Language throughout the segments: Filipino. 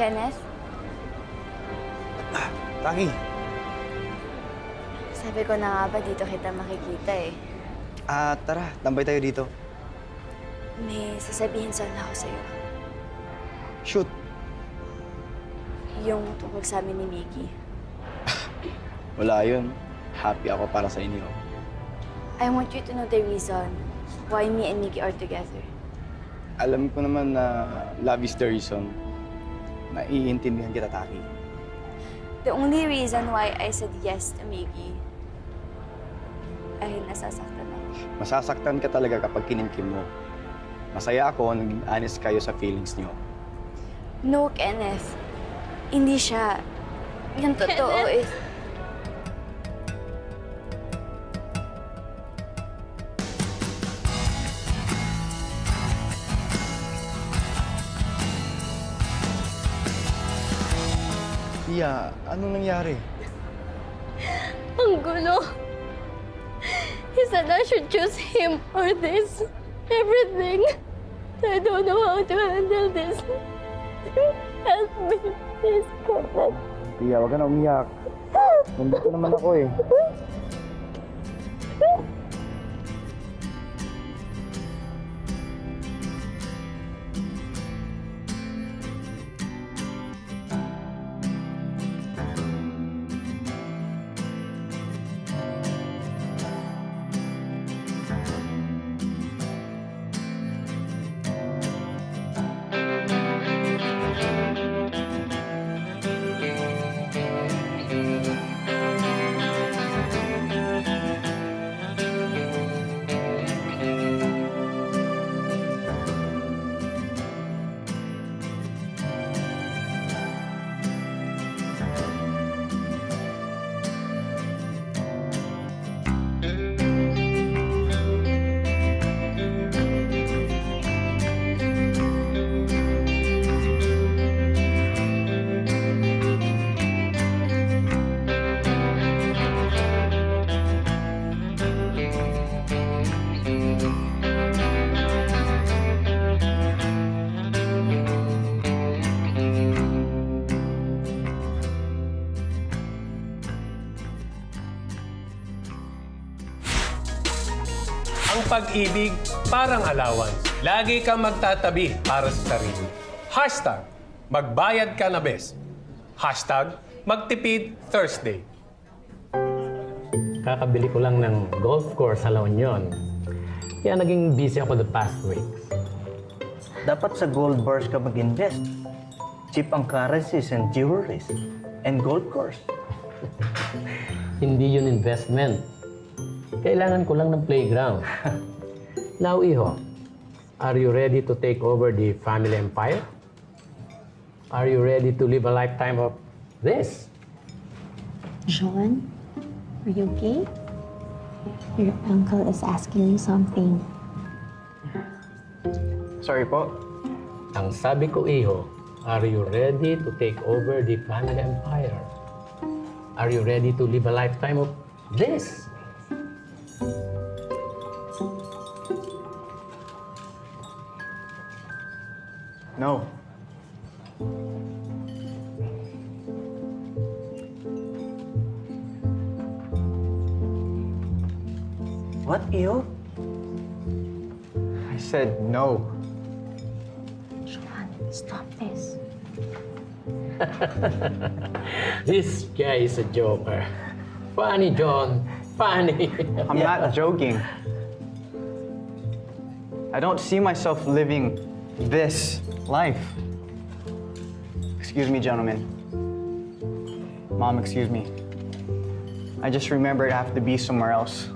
Kenneth, Tangi. sabi ko na nga ba dito kita makikita eh. Ah, tara, tambay tayo dito. May sasabihin sana ako sa'yo. Shoot. Yung tungkol sa amin ni Mickey. Wala yun. Happy ako para sa inyo. I want you to know the reason why me and Mickey are together. Alam ko naman na love is the reason. Naiintindihan kita, Taki. The only reason why I said yes to Mickey ay nasasaktan ako. Masasaktan ka talaga kapag kinimkim mo. Masaya ako naging honest kayo sa feelings niyo. No, Kenneth. Hindi siya. Yung totoo is... Iya, anong nangyari? Ang gulo. He said I should choose him or this. Everything. I don't know how to handle this. Help me, please, Kenneth. Iya, wag ka na umiyak. Nandito naman ako eh. Pag-ibig parang allowance. Lagi kang magtatabi para sa sarili. Hashtag, magbayad ka na best. Hashtag, magtipid Thursday. Kakabili ko lang ng golf course sa La Union. Kaya naging busy ako the past weeks. Dapat sa gold bars ka mag-invest. Cheap ang currencies and jewelries. And gold course. Hindi yun investment. Kailangan ko lang ng playground. Now, Iho, are you ready to take over the family empire? Are you ready to live a lifetime of this? John, are you okay? Your uncle is asking you something. Sorry po. Ang sabi ko, Iho, are you ready to take over the family empire? Are you ready to live a lifetime of this? No. What, Iyo? I said no. John, stop this. This guy is a joker. Funny, John. Funny. I'm not joking. I don't see myself living this life. Excuse me, gentlemen. Mom, excuse me. I just remembered I have to be somewhere else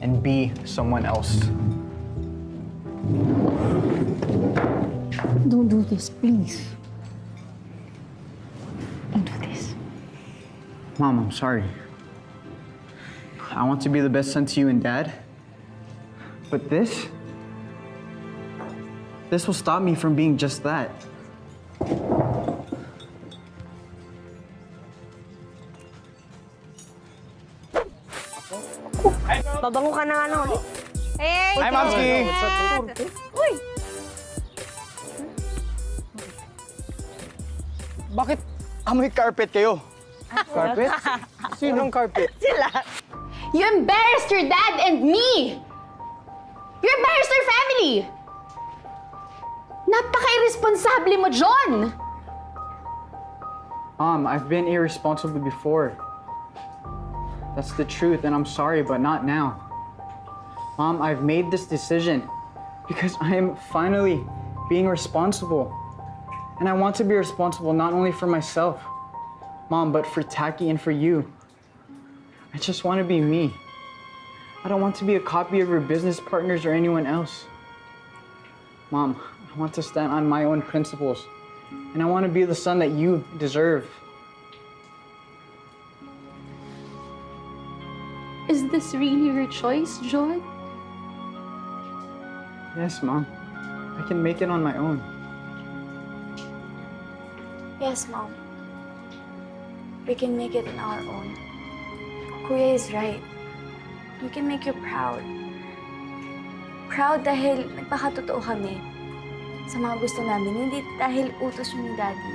and be someone else. Don't do this, please. Don't do this. Mom, I'm sorry. I want to be the best son to you and dad. But this? This will stop me from being just that. Babango ka na nga lang ulit. Hey! Hi, Momski! Uy! Bakit amoy carpet kayo? Carpet? Sinong carpet? You embarrassed your dad and me! You embarrassed our family! Napaka-irresponsable mo, John! Mom, I've been irresponsible before. That's the truth, and I'm sorry, but not now. Mom, I've made this decision because I am finally being responsible. And I want to be responsible not only for myself, Mom, but for Taki and for you. I just want to be me. I don't want to be a copy of your business partners or anyone else. Mom, I want to stand on my own principles. And I want to be the son that you deserve. Is this really your choice, John? Yes, Mom. I can make it on my own. Yes, Mom. We can make it on our own. Kuya is right. We can make you proud. Proud dahil nagpakatotoo kami sa mga gusto namin, hindi dahil utos yun ni Daddy.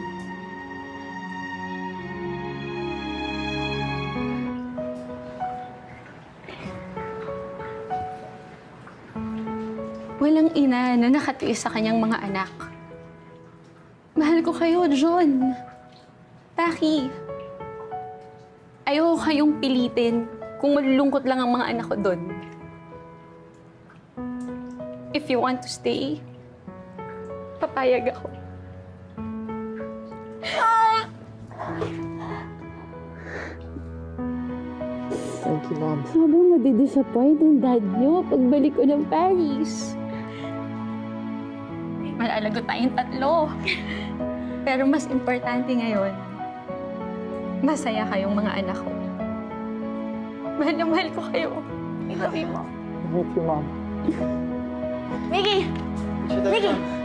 Walang ina na nakatiis sa kanyang mga anak. Mahal ko kayo, John. Taki. Ayoko kayong pilitin kung malulungkot lang ang mga anak ko doon. If you want to stay, papayag ako. Thank you, Mom. Sobrang madidisappoint ang dad niyo pagbalik ko ng Paris. Malalagot tayong tatlo. Pero mas importante ngayon, masaya kayong mga anak ko. Mahal na mahal ko kayo. I love you, Mom. Me too, Mom. Mickey! Mickey!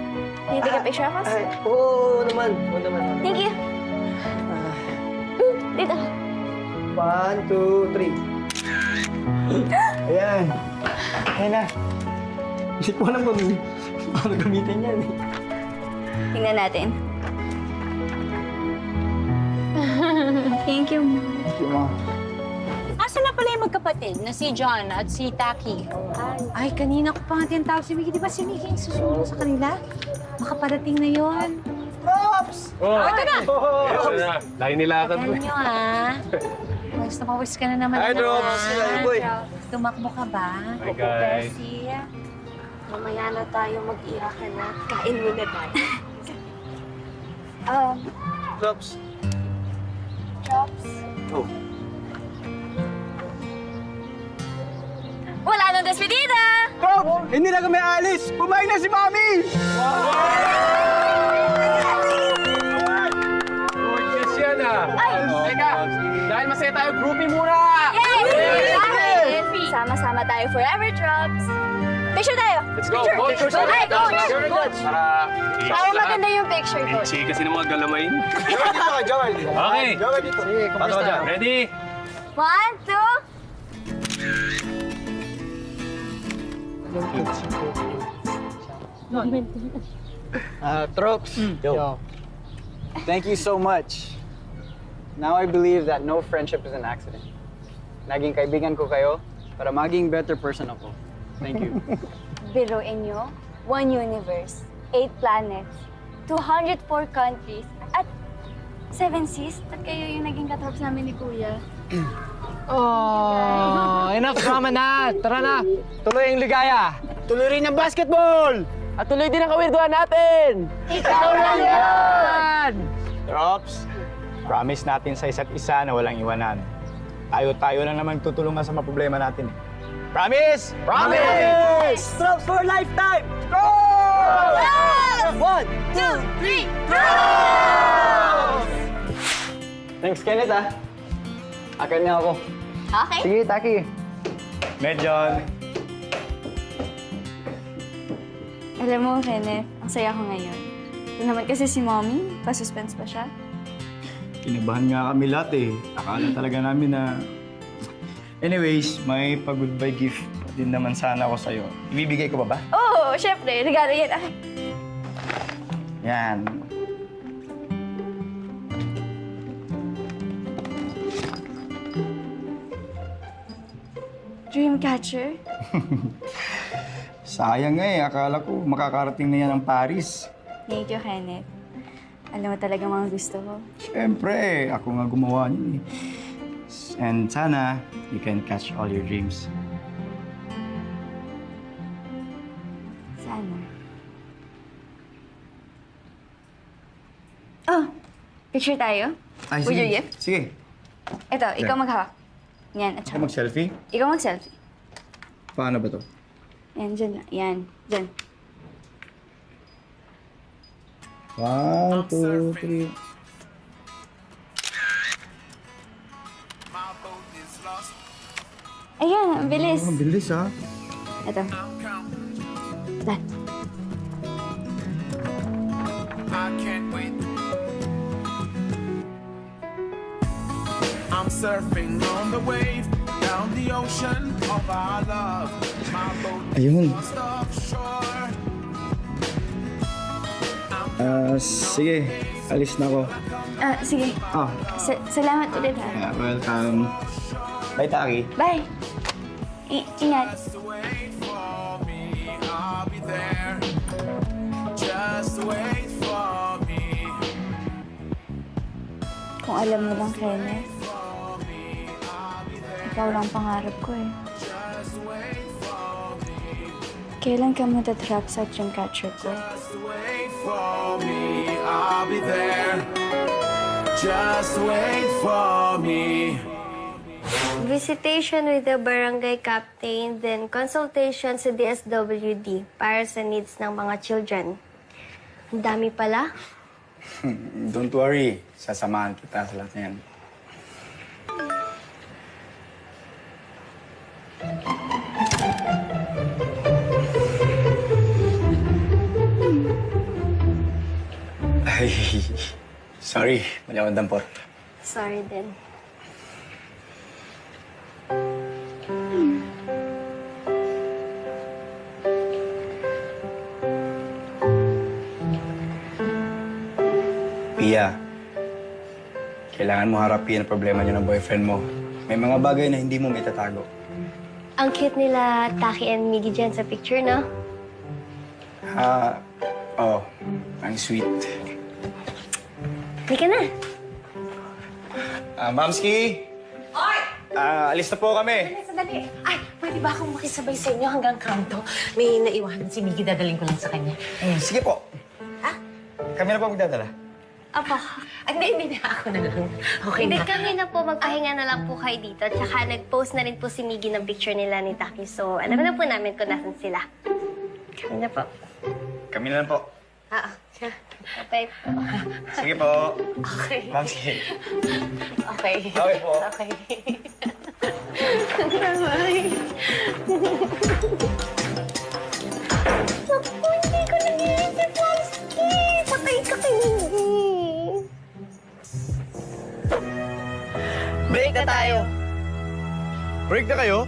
Can you take a picture of us? Oo naman. Oo naman. Thank you. Mm, Dito. One, two, three. Ayan. Ayan na. Hindi ko alam kung paano gamitin yan eh. Tingnan natin. Thank you, Mom. Thank you, Mom. Asa na pala yung magkapatid na si John at si Taki? Ay, kanina ko pa nga tinatawag si Mickey. Di ba si Mickey yung susunod sa kanila? Makaparating na yon. Oh, ito na! Ito na. Lain nilakad mo. Yan nyo, ah. Pawis na pawis ka na naman. Hi, Drops. Sila, boy. Tumakbo ka ba? Hi, guys. Mamaya na tayo mag-ira ka na. Kain muna tayo. um, Drops. Drops. Oh. Wala nang despedida! Stop! Hindi na kami alis! Kumain na si Mami! Gorgeous yan ah! Teka! Dahil masaya tayo, groupie muna! Yay! Sama-sama tayo forever, Drops. Picture tayo! Let's go, Picture. coach! Picture. Ay, coach! Coach! Para... Para maganda yung picture, coach. Sige kasi ng mga galamain. Dito, Joel! Okay. Joel, dito. Sige, dyan. Ready? One, two... Uh, Tropes. Yo. Thank you so much. Now I believe that no friendship is an accident. Naging kaibigan ko kayo para maging better person ako. Thank you. Biruin nyo, one universe, eight planets, 204 countries, at seven seas. At kayo yung naging katrops namin ni Kuya. Oh, enough drama na! Tara na! Tuloy ang ligaya! Tuloy rin ang basketball! At tuloy din ang kawirduhan natin! Ikaw lang yun! Drops, promise natin sa isa't isa na walang iwanan. Tayo-tayo lang naman tutulungan sa mga problema natin. Promise! Promise! Drops for a lifetime! Go! One, Two, three, Thanks, Kenneth ah. Akin na ako. Okay. Sige, Taki. Medyon. Alam mo, Kenneth, ang saya ko ngayon. Ito naman kasi si Mommy, pa-suspense pa siya. Kinabahan nga kami lahat eh. Akala talaga namin na... Anyways, may pag-goodbye gift din naman sana ako sa'yo. Ibibigay ko ba ba? Oo, oh, syempre, regalo yan. Ay, Yan. Dreamcatcher? Sayang nga eh, akala ko makakarating na yan ng Paris. Thank you, Kenneth. Alam mo talaga mga gusto ko. Siyempre, ako nga gumawa niyan eh. And sana, you can catch all your dreams. Sana. Oh, picture tayo? Ay, With your gift? Sige. Ito, ikaw Yeah. maghawak. Yan, at Ako saka. mag-selfie? Ikaw mag-selfie. Paano ba to? Yan, dyan. Yan, dyan. One, two, three. Ayan, ang bilis. Oh, ang bilis ah. Ito. Done. I can't wait. I'm surfing on the wave down the ocean of Ayun. Ah, sige. Alis na ako. Ah, sige. Ah, Sa- salamat ulit, ha. yeah, welcome. Bye, Taki. Bye. I- ingat. Wait for me, I'll be there. Just wait for me. Kung alam mo lang, Kenneth. Ikaw lang pangarap ko, eh. Kailan ka matatrap sa Dreamcatcher ko? Just wait for me, I'll be there. Just wait for me. Visitation with the barangay captain, then consultation sa DSWD para sa needs ng mga children. Ang dami pala. Don't worry. Sasamahan kita sa lahat na yan. Ay, sorry. Mali ako dampor. Sorry din. Pia, kailangan mo harapin ang problema niyo ng boyfriend mo. May mga bagay na hindi mo may tatago. Ang cute nila Taki and Miggy dyan sa picture, no? Ah, oh, ang sweet. Hindi ka na. Ah, Mamski! Oy! Ah, alis na po kami. Sandali. Ay, pwede ba akong makisabay sa inyo hanggang kanto? May naiwanan si Miggy, dadaling ko lang sa kanya. Hmm, sige po. Ha? Kami na po magdadala. Apo. Ay, hindi, hindi na. Ako na lang. Okay Hindi na. kami na po, magpahinga na lang po kayo dito. Tsaka nag-post na rin po si Miggy ng picture nila ni Taki. So, alam na po namin kung nasan sila. Kami na po. Kami na lang po. Ah, bye po. Sige po. Okay. Mamski. Okay. Okay po. Okay. Naku, hindi ko nangyayari si Polski. Patay ka kay Miggy. Break na tayo! Break na kayo?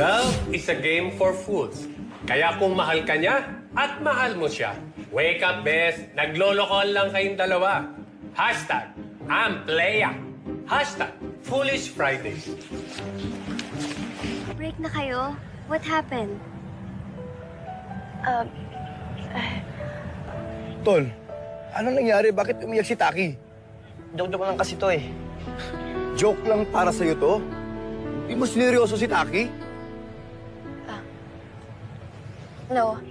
Love is a game for fools. Kaya kung mahal ka niya at mahal mo siya, wake up, best. Naglolokol lang kayong dalawa. Hashtag, I'm playa. Hashtag, Foolish Fridays. Break na kayo? What happened? Tol, ano nangyari? Bakit umiyak si Taki? Joke-joke lang kasi to eh. Joke lang para sa'yo to? Di mo sineryoso si Taki? No.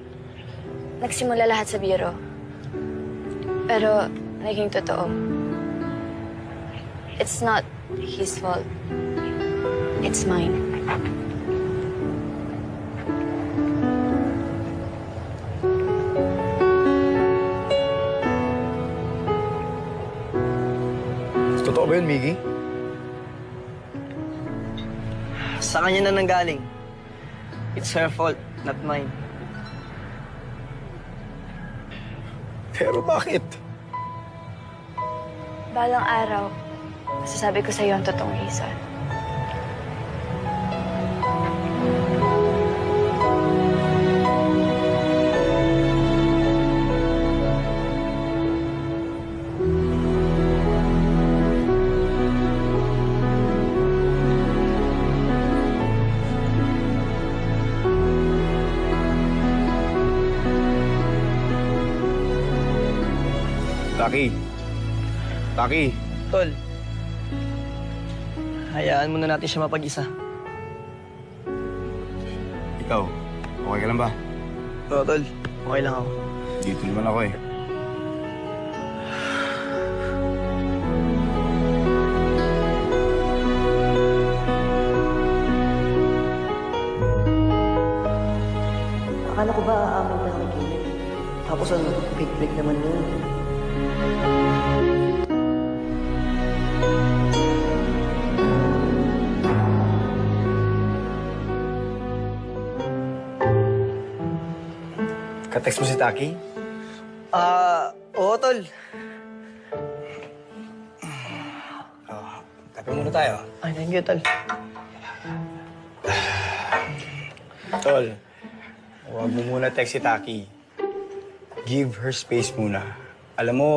Nagsimula lahat sa biro. Pero naging totoo. It's not his fault. It's mine. Totoo ba yun, Miggy? Sa kanya na nanggaling. It's her fault, not mine. Pero bakit? Balang araw, masasabi ko sa'yo ang totoong reason. Taki. Taki. Tol, hayaan muna natin siya mapag-isa. Ikaw, okay ka lang ba? Oo, Tol. Okay lang ako. Dito naman ako eh. Akala ko ba aamin na Kenneth? Tapos ano, fake break naman yun. Ka-text mo si Taki? Ah, oo, Tol. Kape muna tayo. Ay, thank you, Tol. Tol, huwag mo muna text si Taki. Give her space muna. Alam mo,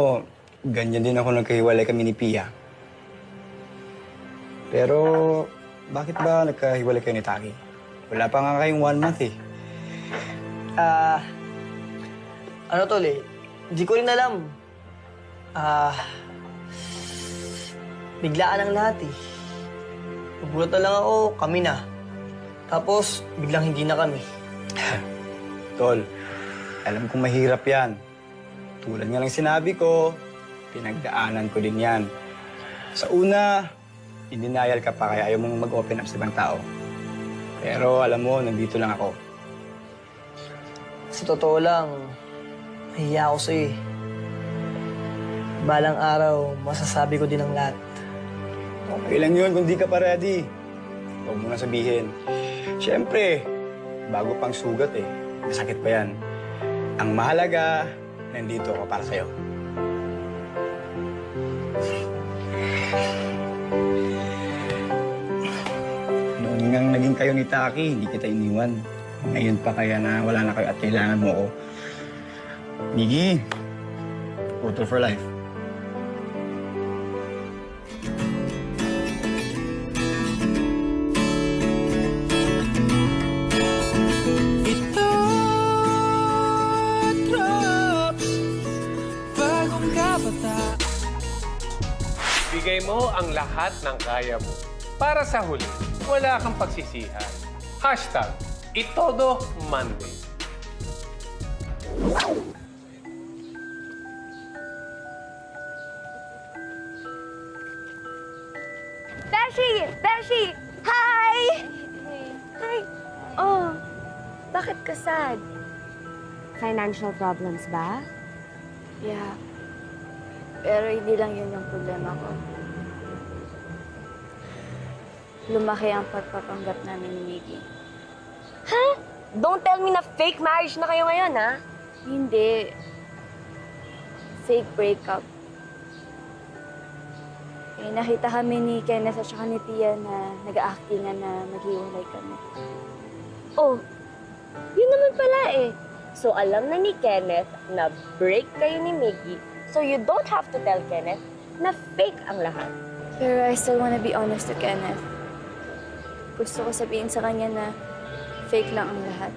ganyan din ako nagkahiwalay kami ni Pia. Pero, bakit ba nagkahiwalay kayo ni Taki? Wala pa nga kayong one month eh. Ah, ano, Tol eh? Hindi ko rin alam. Ah, biglaan ang lahat eh. Nagulat na lang ako, kami na. Tapos, biglang hindi na kami. Tol, alam kong mahirap yan. Tulad nga ng sinabi ko, pinagdaanan ko din yan. Sa una, in denial ka pa kaya ayaw mong mag-open up sa ibang tao. Pero alam mo, nandito lang ako. Sa totoo lang, nahiya ako sa'yo eh. Balang araw, masasabi ko din ang lahat. Okay lang yun kung di ka pa ready. Huwag mo na sabihin. Siyempre, bago pang sugat eh. Masakit pa yan. Ang mahalaga, nandito ako para sa'yo. Noon nga naging kayo ni Taki, hindi kita iniwan. Ngayon pa kaya na wala na kayo at kailangan mo ako. Miggy, photo for life. Ang lahat ng kaya mo. Para sa huli, wala kang pagsisihan. Hashtag, Itodo Monday. Beshi! Beshi! Hi! Hi! Oh, bakit ka sad? Financial problems ba? Yeah. Pero hindi lang yun yung problema ko. Lumaki ang pagpapanggap namin ni Miggy. Don't tell me na fake marriage na kayo ngayon, ha? Hindi. Fake breakup. Eh, nakita kami ni Kenneth at saka ni Tia na nag-actingan na maghiwalay kami. Oh, yun naman pala eh. So alam na ni Kenneth na break kayo ni Miggy, so you don't have to tell Kenneth na fake ang lahat. Pero I still wanna be honest to Kenneth. Gusto ko sabihin sa kanya na fake lang ang lahat.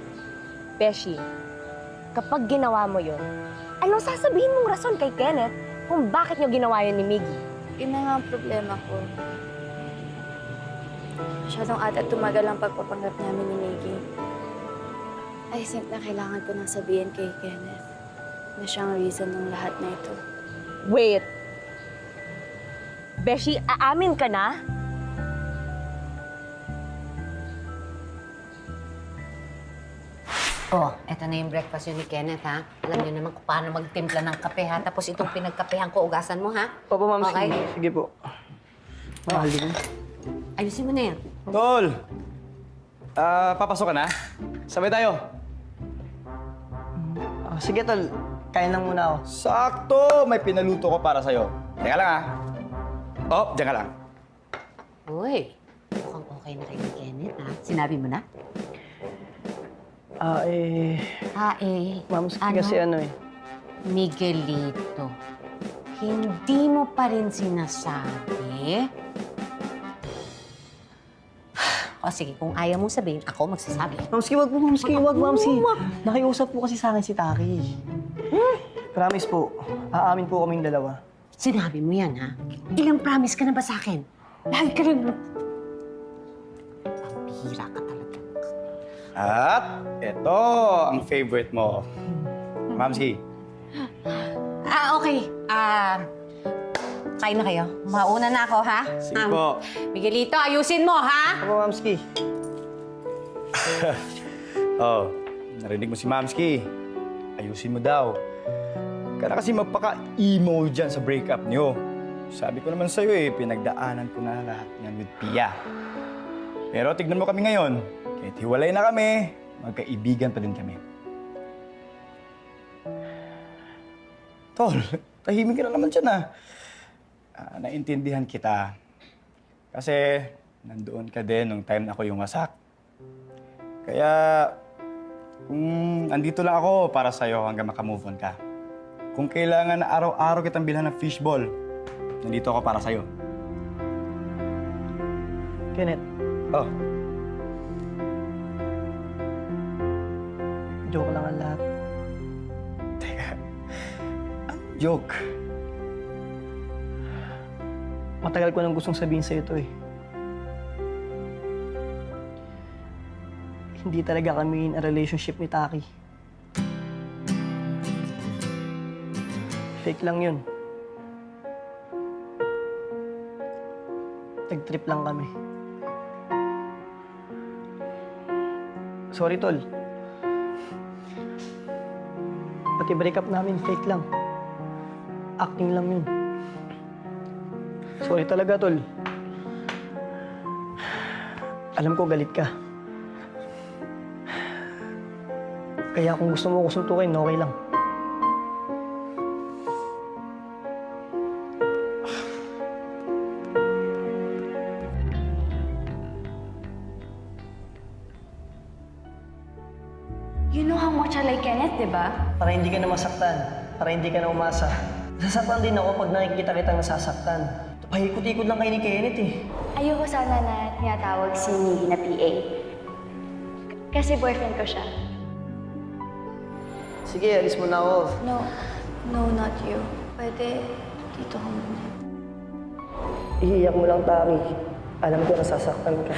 Beshi, kapag ginawa mo yun, anong sasabihin mong rason kay Kenneth kung bakit nyo ginawa yun ni Miggy? Yun na nga ang problema ko. Masyadong ata tumagal ang pagpapanggap namin ni Miggy. I think na kailangan ko nang sabihin kay Kenneth na siyang reason ng lahat na ito. Wait. Beshi, aamin ka na? Oh, eto na yung breakfast yun ni Kenneth, ha? Alam niyo naman kung paano magtimpla ng kape, ha? Tapos itong pinagkapehan ko, ugasan mo, ha? Opo, ma'am. Okay. Sige, sige po. Mahal din. Ayusin mo na yan. Tol! Ah, papasok ka na? Sabay tayo. Ah, sige, tol. Kain lang muna ako. Sakto! May pinaluto ko para sa'yo. Teka lang ah. Oh, diyan ka lang. Uy, mukhang okay na kayo ni Kenneth, ha? Sinabi mo na? Ah, eh... Ah, eh, Ma'am, ano? kasi ano eh. Miguelito, hindi mo pa rin sinasabi? O sige, kung ayaw mong sabihin, ako magsasabi. Mamski, wag po, Mamski. Wag, Mamski. Nakiusap po kasi sa akin si Taki. Promise po, aamin po kaming dalawa. Sinabi mo yan, ha? Ilang promise ka na ba sa akin? Lagi ka rin... Pambihira ka talaga. At ito ang favorite mo. Mamski, Ah, okay. Ah, kain na kayo. Mauna na ako, ha? sige Um, po. Miguelito, ayusin mo, ha? Ako, Mamski. Oh, narinig mo si Mamski. Ayusin mo daw. Kaya kasi magpaka-emo dyan sa breakup niyo. Sabi ko naman sa'yo eh, pinagdaanan ko na lahat yan with Pia. Pero tignan mo kami ngayon. Kahit hiwalay na kami, magkaibigan pa din kami. Tol, tahimik ka na naman dyan ah. Ah, naintindihan kita. Kasi nandoon ka din nung time na ako yung wasak. Kaya, kung andito lang ako para sa'yo hanggang makamove on ka. Kung kailangan na araw-araw kitang bilhan ng fishball, nandito ako para sa'yo. Kenneth, Oh, joke lang ang lahat. joke. Matagal ko nang gustong sabihin sa'yo to eh. Hindi talaga kami in a relationship ni Taki. Fake lang yun. Nag-trip lang kami. Sorry, Tol. Pati breakup namin, fake lang. Acting lang yun. Sorry talaga, Tol. Alam ko galit ka. Kaya kung gusto mo ko suntukin, okay lang. You know how much I like Kenneth, di ba? Para hindi ka na masaktan. Para hindi ka na umasa. Nasasaktan din ako pag nakikita kitang nasasaktan. Paikot-ikot lang kayo ni Kenneth eh. Ayoko sana na tinatawag si Miggy na PA. Kasi boyfriend ko siya. Sige, alis mo na ako. No, no, not you. Pwede dito ka muna. Iiyak mo lang, Taki. Alam ko nasasaktan ka.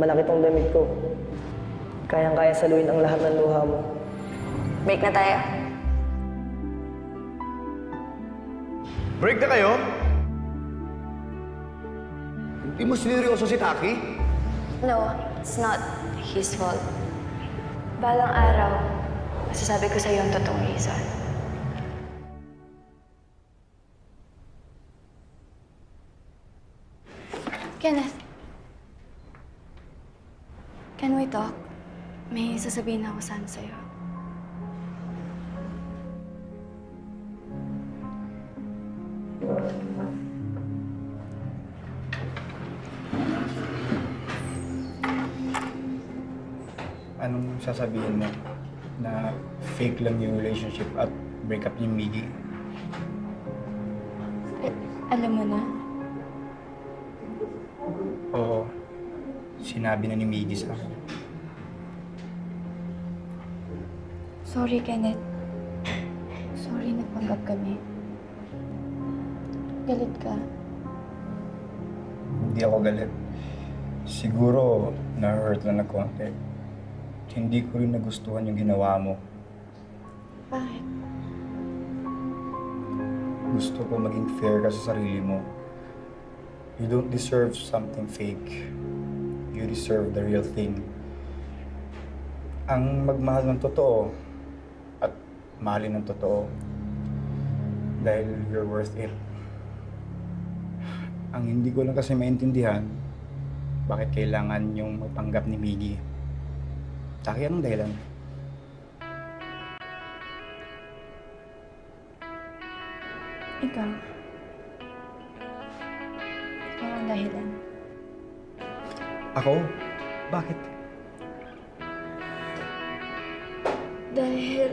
Malaki tong damit ko. Kayang-kaya saluin ang lahat ng luha mo. Break na tayo. Break na kayo? Hindi mo sineryoso si Taki? No, it's not his fault. Balang araw, masasabi ko sa'yo ang totoong reason. Kenneth. Can we talk? May sasabihin ako sana sa'yo. Anong sasabihin mo na fake lang yung relationship at breakup niyo Miggy? Eh, alam mo na? Oo. Sinabi na ni Miggy sa akin. Sorry, Kenneth. Sorry, nagpanggap kami. Galit ka. Hindi ako galit. Siguro, na-hurt lang na konti. Hindi ko rin nagustuhan yung ginawa mo. Bakit? Gusto ko maging fair ka sa sarili mo. You don't deserve something fake. You deserve the real thing. Ang magmahal ng totoo mahalin ng totoo dahil you're worth it. Ang hindi ko lang kasi maintindihan, bakit kailangan yung magpanggap ni Miggy? Taki, anong dahilan? Ikaw. Ikaw ang dahilan. Ako? Bakit? Dahil...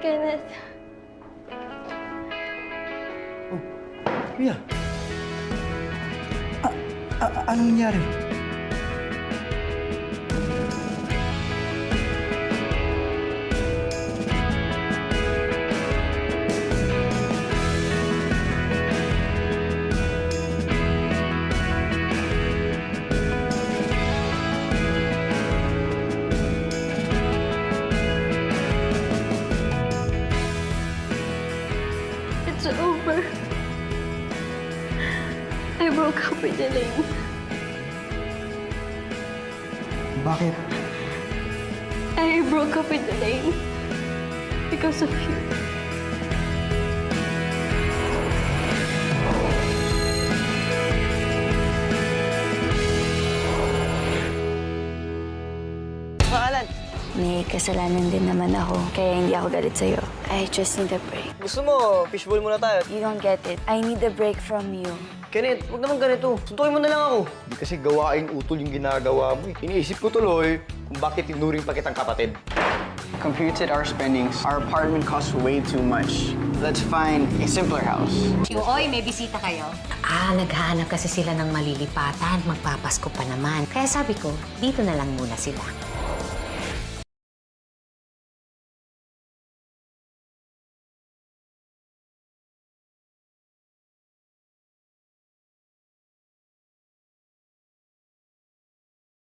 Kenneth, Mia? A- a- anong nangyari? May kasalanan din naman ako. Kaya hindi ako galit sa'yo. I just need a break. Gusto mo, fishbowl muna tayo. You don't get it. I need a break from you. Kenneth, huwag naman ganito. Suntukin mo na lang ako. Hindi kasi gawain utol yung ginagawa mo eh. Iniisip ko tuloy kung bakit tinuring pa kitang kapatid. Computed our spendings. Our apartment costs way too much. Let's find a simpler house. Oy, may bisita kayo? Ah, naghahanap kasi sila ng malilipatan. Magpapasko pa naman. Kaya sabi ko, dito na lang muna sila.